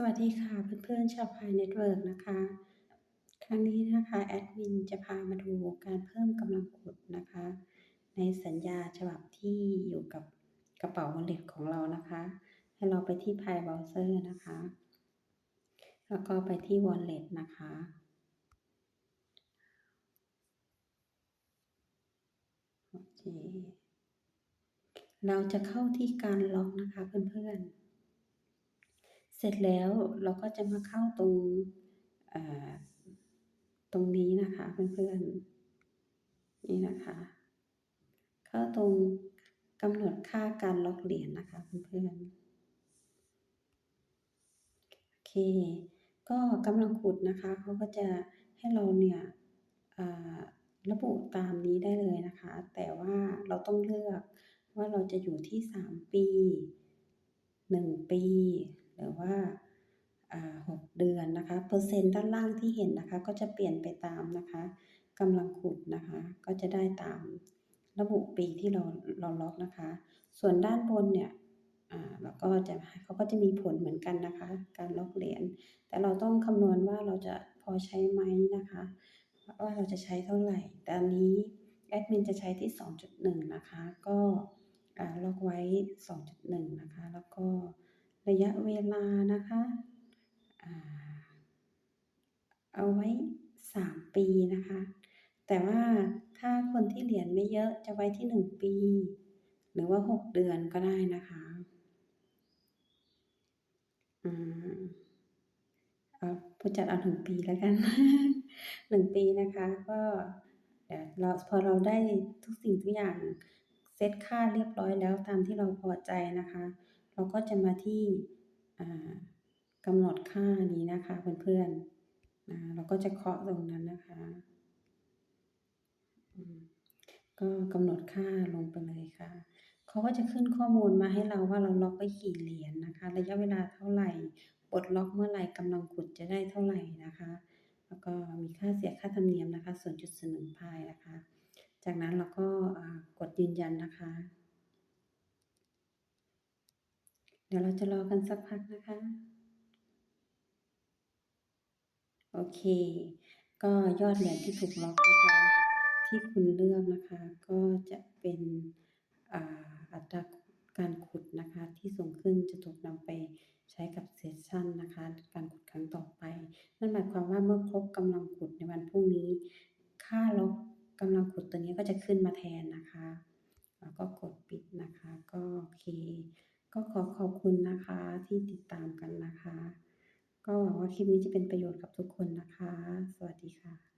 สวัสดีค่ะเพื่อนๆชาวพายเน็ตเวิร์กนะคะ ครั้งนี้นะคะแอดมินจะพามาดูการเพิ่มกำลังขุดนะคะ ในสัญญาฉบับที่อยู่กับกระเป๋าวอลเล็ตของเรานะคะ ให้เราไปที่พายเบราว์เซอร์นะคะ แล้วก็ไปที่วอลเล็ตนะคะ โอเค เราจะเข้าที่การล็อกนะคะเพื่อนๆ เสร็จแล้วเราก็จะมาเข้าตรงตรงนี้นะคะเพื่อนๆนี่นะคะ เข้าตรงกำหนดค่าการล็อกเหรียญนะคะเพื่อนๆโอเค ก็กำลังขุดนะคะเขาก็จะให้เราเนี่ยระบุตามนี้ได้เลยนะคะ แต่ว่าเราต้องเลือกว่าเราจะอยู่ที่ 3 ปี 1 ปี หรือว่าหกเดือนนะคะ เปอร์เซ็นต์ด้านล่างที่เห็นนะคะ ก็จะเปลี่ยนไปตามนะคะกำลังขุดนะคะ ก็จะได้ตามระบุปีที่เราเราล็อกนะคะ ส่วนด้านบนเนี่ยเราก็จะเขาก็จะมีผลเหมือนกันนะคะ การล็อกเหรียญแต่เราต้องคำนวณว่าเราจะพอใช้ไหมนะคะว่าเราจะใช้เท่าไหร่แต่อันนี้แอดมินจะใช้ที่ 2.1 นะคะ ก็ล็อกไว้ 2.1 นะคะ แล้วก็ ระยะเวลานะคะเอาไว้ 3 ปีนะคะ แต่ว่าถ้าคนที่เหรียญไม่เยอะจะไว้ที่ 1 ปี หรือว่า 6 เดือนก็ได้นะคะเอาผู้จัดเอาหนึ่งปีแล้วกันหนึ่งปีนะคะ ก็เดี๋ยวเราพอเราได้ทุกสิ่งทุกอย่างเซตค่าเรียบร้อยแล้วตามที่เราพอใจนะคะ เราก็จะมาที่กำหนดค่านี้นะคะเพื่อนๆนะเราก็จะเคาะตรงนั้นนะคะ ก็กำหนดค่าลงไปเลยค่ะเขาก็จะขึ้นข้อมูลมาให้เราว่าเราล็อกไปกี่เหรียญนนะคะ ระยะเวลาเท่าไหร่ปลดล็อกเมื่อไหร่กำลังขุดจะได้เท่าไหร่นะคะ แล้วก็มีค่าเสียค่าธรรมเนียมนะคะ0.1พายนะคะ จากนั้นเราก็กดยืนยันนะคะ เดี๋ยวเราจะรอกันสักพักนะคะ โอเค ก็ยอดเหรียญที่ถูกล็อกนะคะ ที่คุณเลือกนะคะ ก็จะเป็นอัตราการขุดนะคะที่ส่งขึ้นจะถูกนำไปใช้กับเซสชันนะคะ การขุดครั้งต่อไป นั่นหมายความว่าเมื่อครบกำลังขุดในวันพรุ่งนี้ ค่าล็อกกำลังขุดตัวนี้ก็จะขึ้นมาแทนนะคะ แล้วก็กดปิดนะคะ ก็โอเค ก็ขอขอบคุณนะคะที่ติดตามกันนะคะ ก็หวังว่าคลิปนี้จะเป็นประโยชน์กับทุกคนนะคะ สวัสดีค่ะ